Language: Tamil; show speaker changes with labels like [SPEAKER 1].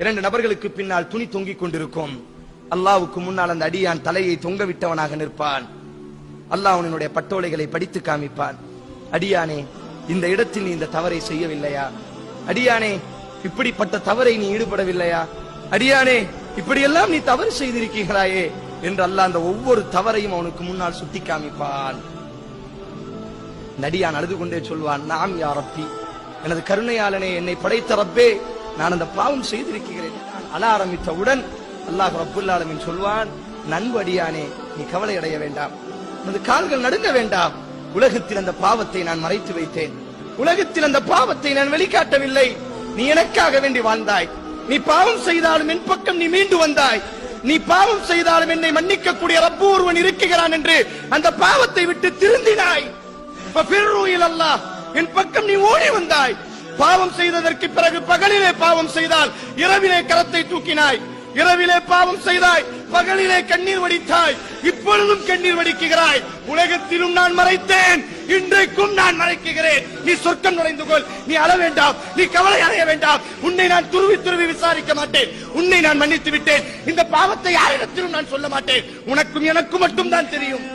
[SPEAKER 1] இரண்டு நபர்களுக்கு பின்னால் துணி தொங்கிக் கொண்டிருக்கும். அல்லாவுக்கு முன்னால் அந்த அடியான் தலையை தொங்க விட்டவனாக நிற்பான். அல்லாஹ் அவனுடைய பட்டோலைகளை படித்து காமிப்பான். அடியானே இந்த இடத்தில் நீ இந்த தவறை செய்யவில்லையா? அடியானே இப்படிப்பட்ட தவறை நீ ஈடுபடவில்லையா? அடியானே இப்படியெல்லாம் நீ தவறு செய்திருக்கிறாயே என்று அல்லாஹ் அந்த ஒவ்வொரு தவறையும் அவனுக்கு முன்னால் சுட்டி காமிப்பான். நடியான் அழுது கொண்டே சொல்வான் நாம் யாரப்பி எனது கருணையாளனே என்னை படைத்த ரப்பே நான் அந்த பாவம் செய்திருக்கிறேன். நான் அழ ஆரம்பித்தவுடன் அல்லாஹ் ரப்புல் சொல்வான் நண்படியானே நீ கவலை அடைய வேண்டாம். உனது கால்கள் நடுங்க வேண்டாம். உலகத்தில் அந்த பாவத்தை நான் மறைத்து வைத்தேன். உலகத்தில் அந்த பாவத்தை நான் வெளிக்காட்டவில்லை. நீ எனக்காக வேண்டி வாழ்ந்தாய். நீ பாவம் செய்தாலும் என் பக்கம் நீ மீண்டு வந்தாய். நீ பாவம் செய்தாலும் என்னை மன்னிக்கக்கூடிய ரப்பு ஒருவன் இருக்கிறான் என்று அந்த பாவத்தை விட்டு திருந்தினாய். என் பக்கம் நீ ஓடி வந்தாய். பாவம் செய்ததற்கு பிறகு பகலிலே பாவம் செய்தால் இரவிலே கரத்தை தூக்கினாய். இரவிலே பாவம் செய்தாய் பகலிலே கண்ணீர் வடித்தாய் இப்பொழுதும் கண்ணீர் வடிக்குகிறாய் உலகத்திலும் நான் மறைத்தேன் இன்றைக்கும் நான் மறைக்குகிறேன் நீ சொர்க்கம் நுழைந்து கொள் நீ அழ வேண்டாம் நீ கவலை அடைய வேண்டாம். உன்னை நான் துருவி துருவி விசாரிக்க மாட்டேன் உன்னை நான் மன்னித்து விட்டேன். இந்த பாவத்தை யாரிடத்திலும் நான் சொல்ல மாட்டேன். உனக்கும் எனக்கும் மட்டும் தான் தெரியும்.